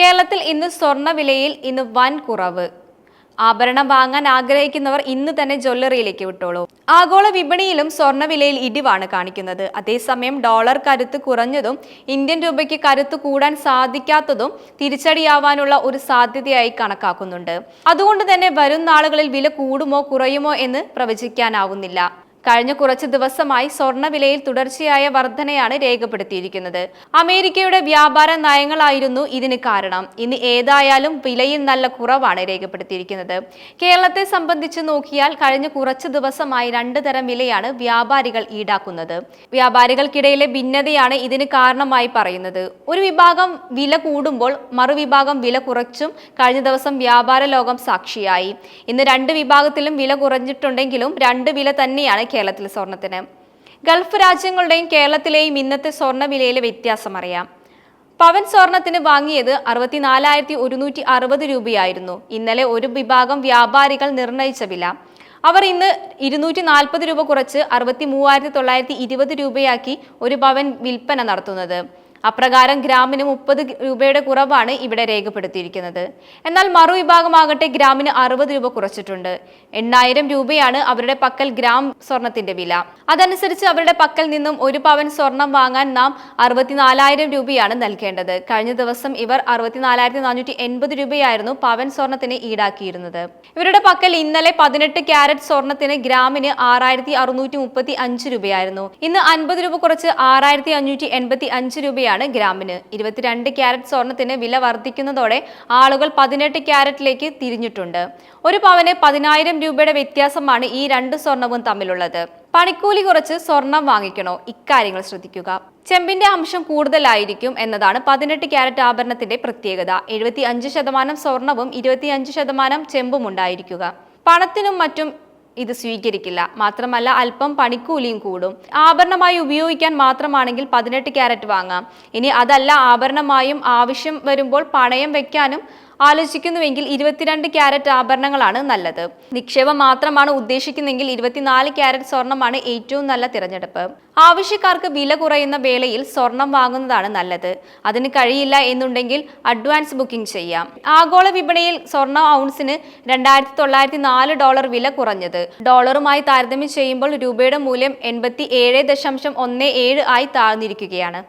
കേരളത്തിൽ ഇന്ന് സ്വർണവിലയിൽ ഇന്ന് വൻ കുറവ്. ആഭരണം വാങ്ങാൻ ആഗ്രഹിക്കുന്നവർ ഇന്ന് തന്നെ ജ്വല്ലറിയിലേക്ക് വിട്ടോളൂ. ആഗോള വിപണിയിലും സ്വർണവിലയിൽ ഇടിവാണ് കാണിക്കുന്നത്. അതേസമയം ഡോളർ കരുത്ത് കുറഞ്ഞതും ഇന്ത്യൻ രൂപയ്ക്ക് കരുത്ത് കൂടാൻ സാധിക്കാത്തതും തിരിച്ചടിയാവാനുള്ള ഒരു സാധ്യതയായി കണക്കാക്കുന്നുണ്ട്. അതുകൊണ്ട് തന്നെ വരും നാളുകളിൽ വില കൂടുമോ കുറയുമോ എന്ന് പ്രവചിക്കാനാവുന്നില്ല. കഴിഞ്ഞ കുറച്ച് ദിവസമായി സ്വർണവിലയിൽ തുടർച്ചയായ വർധനയാണ് രേഖപ്പെടുത്തിയിരിക്കുന്നത്. അമേരിക്കയുടെ വ്യാപാര നയങ്ങളായിരുന്നു ഇതിന് കാരണം. ഇന്ന് ഏതായാലും വിലയിൽ നല്ല കുറവാണ് രേഖപ്പെടുത്തിയിരിക്കുന്നത്. കേരളത്തെ സംബന്ധിച്ച് നോക്കിയാൽ കഴിഞ്ഞ കുറച്ച് ദിവസമായി രണ്ട് തരം വിലയാണ് വ്യാപാരികൾ ഈടാക്കുന്നത്. വ്യാപാരികൾക്കിടയിലെ ഭിന്നതയാണ് ഇതിന് കാരണമായി പറയുന്നത്. ഒരു വിഭാഗം വില കൂടുമ്പോൾ മറുവിഭാഗം വില കുറച്ചും കഴിഞ്ഞ ദിവസം വ്യാപാര ലോകം സാക്ഷിയായി. ഇന്ന് രണ്ട് വിഭാഗത്തിലും വില കുറഞ്ഞിട്ടുണ്ടെങ്കിലും രണ്ട് വില തന്നെയാണ് കേരളത്തിലെ സ്വർണത്തിന്. ഗൾഫ് രാജ്യങ്ങളുടെയും കേരളത്തിലെയും ഇന്നത്തെ സ്വർണ വിലയിലെ വ്യത്യാസം അറിയാം. പവൻ സ്വർണത്തിന് വാങ്ങിയത് അറുപത്തിനാലായിരത്തി ഒരുന്നൂറ്റി അറുപത് രൂപയായിരുന്നു. ഇന്നലെ ഒരു വിഭാഗം വ്യാപാരികൾ നിർണയിച്ച വില. അവർ ഇന്ന് ഇരുന്നൂറ്റി നാൽപ്പത് രൂപ കുറച്ച് അറുപത്തി മൂവായിരത്തി തൊള്ളായിരത്തി ഇരുപത് രൂപയാക്കി ഒരു പവൻ വിൽപ്പന നടത്തുന്നത്. അപ്രകാരം ഗ്രാമിന് മുപ്പത് രൂപയുടെ കുറവാണ് ഇവിടെ രേഖപ്പെടുത്തിയിരിക്കുന്നത്. എന്നാൽ മറുവിഭാഗമാകട്ടെ ഗ്രാമിന് അറുപത് രൂപ കുറച്ചിട്ടുണ്ട്. എണ്ണായിരം രൂപയാണ് അവരുടെ പക്കൽ ഗ്രാം സ്വർണത്തിന്റെ വില. അതനുസരിച്ച് അവരുടെ പക്കൽ നിന്നും ഒരു പവൻ സ്വർണം വാങ്ങാൻ നാം അറുപത്തിനാലായിരം രൂപയാണ് നൽകേണ്ടത്. കഴിഞ്ഞ ദിവസം ഇവർ അറുപത്തിനാലായിരത്തി നാനൂറ്റി എൺപത് രൂപയായിരുന്നു പവൻ സ്വർണത്തിന് ഈടാക്കിയിരുന്നത്. ഇവരുടെ പക്കൽ ഇന്നലെ പതിനെട്ട് ക്യാരറ്റ് സ്വർണത്തിന് ഗ്രാമിന് ആറായിരത്തി അറുന്നൂറ്റി മുപ്പത്തി അഞ്ച് രൂപയായിരുന്നു. ഇന്ന് അൻപത് രൂപ കുറച്ച് ആറായിരത്തി അഞ്ഞൂറ്റി എൺപത്തി അഞ്ച് രൂപയാണ് ഗ്രാമിന്. ഇരുപത്തിരണ്ട് ക്യാരറ്റ് സ്വർണത്തിന് വില വർദ്ധിക്കുന്നതോടെ ആളുകൾ പതിനെട്ട് ക്യാരറ്റിലേക്ക് തിരിഞ്ഞിട്ടുണ്ട്. ഒരു പവന് പതിനായിരം രൂപയുടെ വ്യത്യാസമാണ് ഈ രണ്ട് സ്വർണവും തമ്മിലുള്ളത്. പണിക്കൂലി കുറച്ച് സ്വർണം വാങ്ങിക്കണോ? ഇക്കാര്യങ്ങൾ ശ്രദ്ധിക്കുക. ചെമ്പിന്റെ അംശം കൂടുതലായിരിക്കും എന്നതാണ് പതിനെട്ട് ക്യാരറ്റ് ആഭരണത്തിന്റെ പ്രത്യേകത. എഴുപത്തി അഞ്ച് ശതമാനം സ്വർണവും ഇരുപത്തിയഞ്ച് ശതമാനം ചെമ്പും ഉണ്ടായിരിക്കുക. പണത്തിനും മറ്റും ഇത് സ്വീകരിക്കില്ല. മാത്രമല്ല അല്പം പണിക്കൂലിയും കൂടും. ആഭരണമായി ഉപയോഗിക്കാൻ മാത്രമാണെങ്കിൽ പതിനെട്ട് ക്യാരറ്റ് വാങ്ങാം. ഇനി അതല്ല ആഭരണമായും ആവശ്യം വരുമ്പോൾ പണയം വെക്കാനും ആലോചിക്കുന്നുവെങ്കിൽ ഇരുപത്തിരണ്ട് ക്യാരറ്റ് ആഭരണങ്ങളാണ് നല്ലത്. നിക്ഷേപം മാത്രമാണ് ഉദ്ദേശിക്കുന്നെങ്കിൽ ഇരുപത്തിനാല് ക്യാരറ്റ് സ്വർണമാണ് ഏറ്റവും നല്ല തിരഞ്ഞെടുപ്പ്. ആവശ്യക്കാർക്ക് വില കുറയുന്ന വേളയിൽ സ്വർണം വാങ്ങുന്നതാണ് നല്ലത്. അതിന് കഴിയില്ല എന്നുണ്ടെങ്കിൽ അഡ്വാൻസ് ബുക്കിംഗ് ചെയ്യാം. ആഗോള വിപണിയിൽ സ്വർണ ഔൺസിന് രണ്ടായിരത്തി തൊള്ളായിരത്തി നാല് ഡോളർ വില കുറഞ്ഞത്. ഡോളറുമായി താരതമ്യം ചെയ്യുമ്പോൾ രൂപയുടെ മൂല്യം എൺപത്തി ഏഴ് ദശാംശം ഒന്ന് ഏഴ് ആയി താഴ്ന്നിരിക്കുകയാണ്.